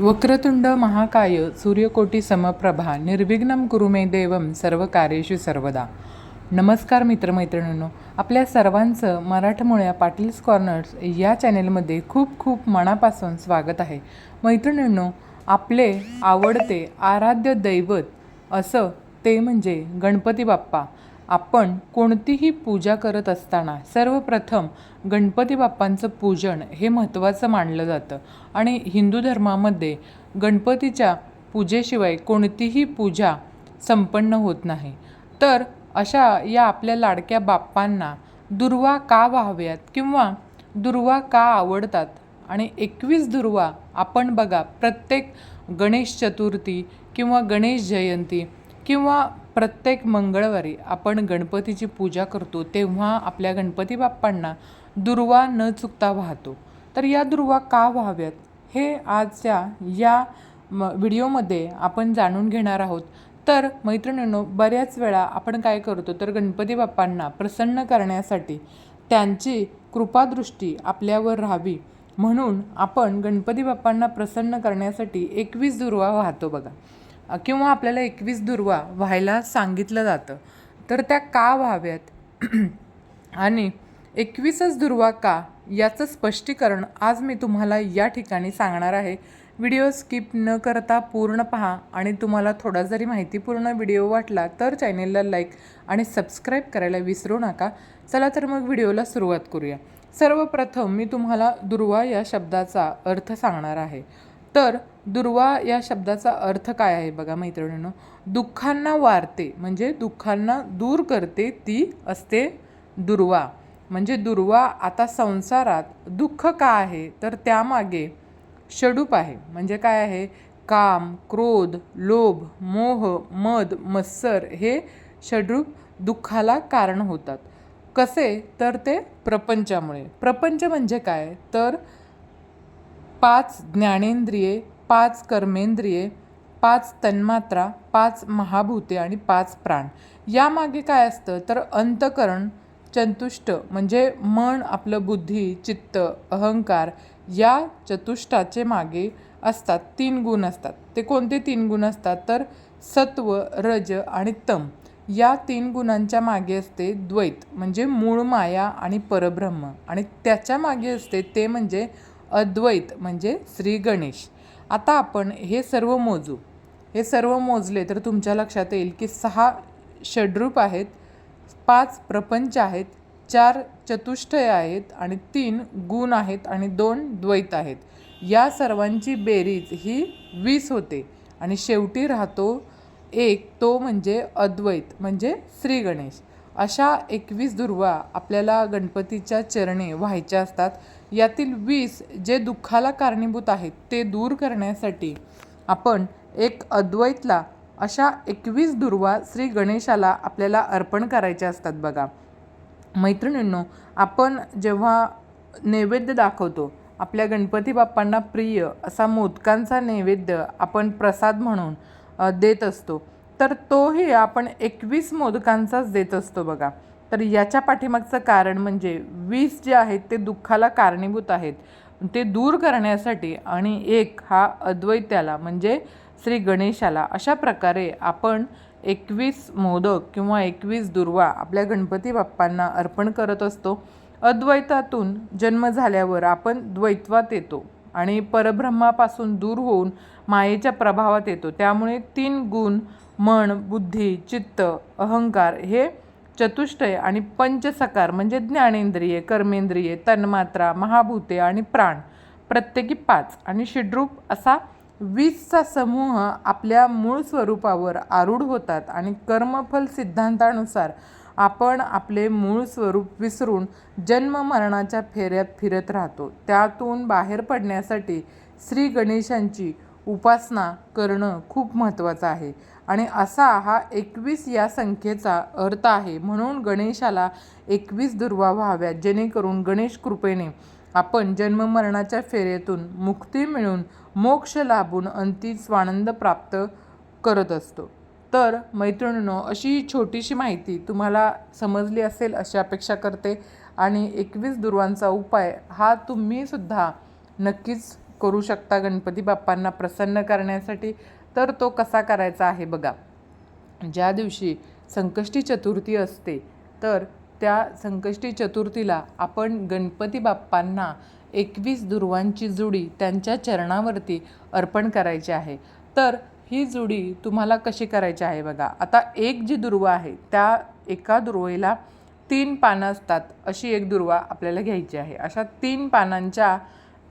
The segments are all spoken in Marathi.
वक्रतुंड महाकाय सूर्यकोटी समप्रभा निर्विघ्नम कुरुमे देवम सर्व कार्येषु सर्वदा. नमस्कार मित्रमैत्रिणींनो आपल्या सर्वांचं मराठमोळ्या पाटील्स कॉर्नर्स या चॅनेलमध्ये खूप खूप मनापासून स्वागत आहे. मैत्रिणींनो आपले आवडते आराध्य दैवत असं ते म्हणजे गणपती बाप्पा. आपण कोणतीही पूजा करत असताना सर्वप्रथम गणपती बाप्पांचं पूजन हे महत्त्वाचं मानलं जातं. आणि हिंदू धर्मामध्ये गणपतीच्या पूजेशिवाय कोणतीही पूजा संपन्न होत नाही. तर अशा या आपल्या लाडक्या बाप्पांना दुर्वा का व्हाव्यात किंवा दुर्वा का आवडतात? आणि एकवीस दुर्वा आपण बघा प्रत्येक गणेश चतुर्थी किंवा गणेश जयंती किंवा प्रत्येक मंगळवारी आपण गणपतीची पूजा करतो तेव्हा आपल्या गणपती बाप्पांना दुर्वा न चुकता वाहतो. तर या दुर्वा का व्हाव्यात? हे आजच्या या म व्हिडिओमध्ये आपण जाणून घेणार आहोत. तर मैत्रिणींनो बऱ्याच वेळा आपण काय करतो तर गणपती बाप्पांना प्रसन्न करण्यासाठी त्यांची कृपादृष्टी आपल्यावर राहावी. म्हणून आपण गणपती बाप्पांना प्रसन्न करण्यासाठी एकवीस दुर्वा वाहतो बघा. किंवा आपल्याला एकवीस दुर्वा व्हायला सांगितलं जातं. तर त्या का व्हाव्यात? आणि एकवीसच दुर्वा का? याचं स्पष्टीकरण आज मी तुम्हाला या ठिकाणी सांगणार आहे. व्हिडिओ स्किप न करता पूर्ण पहा आणि तुम्हाला थोडा जरी माहितीपूर्ण व्हिडिओ वाटला तर चॅनेलला लाईक आणि सबस्क्राईब करायला विसरू नका. चला तर मग व्हिडिओला सुरुवात करूया. सर्वप्रथम मी तुम्हाला दुर्वा या शब्दाचा अर्थ सांगणार आहे. तर दुर्वा या शब्दाचा अर्थ काय आहे बघा मैत्रिणींनो? दुःखांना वारते म्हणजे दुःखांना दूर करते ती असते दुर्वा. म्हणजे दुर्वा आता संसारात दुःख का आहे? तर त्यामागे षडूप आहे. म्हणजे काय आहे? काम क्रोध लोभ मोह मद मत्सर हे षडरूप दुःखाला कारण होतात. कसे? तर ते प्रपंचामुळे. प्रपंच म्हणजे काय? तर पाच ज्ञानेंद्रिये पाच कर्मेंद्रिये पाच तन्मात्रा पाच महाभूते आणि पाच प्राण. यामागे काय असतं? तर अंतकरण चतुष्ट म्हणजे मन आपलं बुद्धी चित्त अहंकार या चतुष्टाचे मागे असतात. तीन गुण असतात. ते कोणते तीन गुण असतात? तर सत्व रज आणि तम. या तीन गुणांच्या मागे असते द्वैत म्हणजे मूळ माया आणि परब्रह्म. आणि त्याच्यामागे असते ते म्हणजे अद्वैत म्हणजे श्री गणेश. आता आपण हे सर्व मोजू. हे सर्व मोजले तर तुमच्या लक्षात येईल की सहा षड्रूप आहेत पाच प्रपंच आहेत चार चतुष्टय आहेत आणि तीन गुण आहेत आणि दोन द्वैत आहेत. या सर्वांची बेरीज ही वीस होते आणि शेवटी राहतो एक तो म्हणजे अद्वैत म्हणजे श्रीगणेश अशा एकवीस दुर्वा आपल्याला गणपतीच्या चरणे व्हायच्या असतात. यातील वीस जे दुःखाला कारणीभूत आहेत ते दूर करण्यासाठी आपण एक अद्वैतला अशा एकवीस दुर्वा श्री गणेशाला आपल्याला अर्पण करायच्या असतात बघा. मैत्रिणींनो आपण जेव्हा नैवेद्य दाखवतो आपल्या गणपती बाप्पांना प्रिय असा मोदकांचा नैवेद्य आपण प्रसाद म्हणून देत असतो. तर तोही आपण एकवीस मोदकांचाच देत असतो बघा. तर याच्या पाठीमागचं कारण म्हणजे वीस जे आहेत ते दुःखाला कारणीभूत आहेत. ते दूर करण्यासाठी आणि एक हा अद्वैत्याला म्हणजे श्री गणेशाला अशा प्रकारे आपण एकवीस मोदक किंवा एकवीस दुर्वा आपल्या गणपती बाप्पांना अर्पण करत असतो. अद्वैतातून जन्म झाल्यावर आपण द्वैत्वात येतो आणि परब्रह्मापासून दूर होऊन मायेच्या प्रभावात येतो. त्यामुळे तीन गुण मन बुद्धी चित्त अहंकार हे चतुष्टय आणि पंचसकार म्हणजे ज्ञानेंद्रिये कर्मेंद्रिये तन्मात्रा महाभूते आणि प्राण. प्रत्येकी पाच आणि शिड्रूप असा वीसचा समूह आपल्या मूळ स्वरूपावर आरूढ होतात आणि कर्मफल सिद्धांतानुसार आपण आपले मूळ स्वरूप विसरून जन्म मरणाच्या फेऱ्यात फिरत राहतो. त्यातून बाहेर पडण्यासाठी श्री गणेशांची उपासना करणं खूप महत्त्वाचं आहे. आणि असा हा एकवीस या संख्येचा अर्थ आहे. म्हणून गणेशाला एकवीस दुर्वा व्हाव्यात जेणेकरून गणेश कृपेने आपण जन्ममरणाच्या फेरेतून मुक्ती मिळून मोक्ष लाभून अंती स्वानंद प्राप्त करत असतो. तर मैत्रिणींनो अशी छोटीशी माहिती तुम्हाला समजली असेल अशी अपेक्षा करते आणि एकवीस दुर्वांचा उपाय हा तुम्हीसुद्धा नक्कीच करू शकता गणपती बाप्पांना प्रसन्न करण्यासाठी. तर तो कसा करायचा आहे बघा. ज्या दिवशी संकष्टी चतुर्थी असते तर त्या संकष्टी चतुर्थीला आपण गणपती बाप्पांना एकवीस दुर्वांची जुडी त्यांच्या चरणावरती अर्पण करायची आहे. तर ही जुडी तुम्हाला कशी करायची आहे बघा. आता एक जी दुर्वा आहे त्या एका दुर्वेला तीन पानं असतात अशी एक दुर्वा आपल्याला घ्यायची आहे. अशा तीन पानांच्या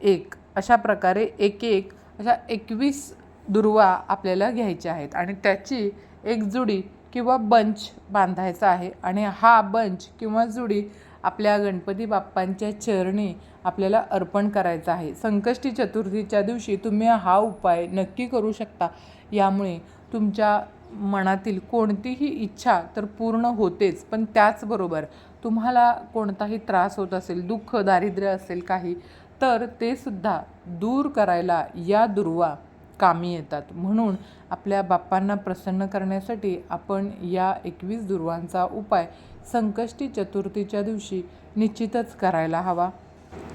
एक अशा प्रकारे एक एक अशा एकवीस दुर्वा आपल्याला घ्यायच्या आहेत. आणि त्याची एक जुडी किंवा बंच बांधायचा आहे. आणि हा बंच किंवा जुडी आपल्या गणपती बाप्पांच्या चरणी आपल्याला अर्पण करायचा आहे. संकष्टी चतुर्थीच्या दिवशी तुम्ही हा उपाय नक्की करू शकता. यामुळे तुमच्या मनातील कोणतीही इच्छा तर पूर्ण होतेच. पण त्याचबरोबर तुम्हाला कोणताही त्रास होत असेल दुःख दारिद्र्य असेल काही तर ते सुद्धा दूर करायला या दुर्वा कामी येतात. म्हणून आपल्या बाप्पांना प्रसन्न करण्यासाठी आपण या एकवीस दुर्वांचा उपाय संकष्टी चतुर्थीच्या दिवशी निश्चितच करायला हवा.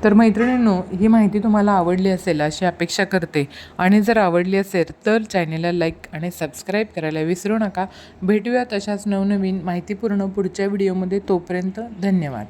तर मैत्रिणींनो ही माहिती तुम्हाला आवडली असेल अशी अपेक्षा करते. आणि जर आवडली असेल तर चॅनेलला लाईक आणि सबस्क्राईब करायला विसरू नका. भेटूया तशाच नवनवीन माहितीपूर्ण पुढच्या व्हिडिओमध्ये. तोपर्यंत धन्यवाद.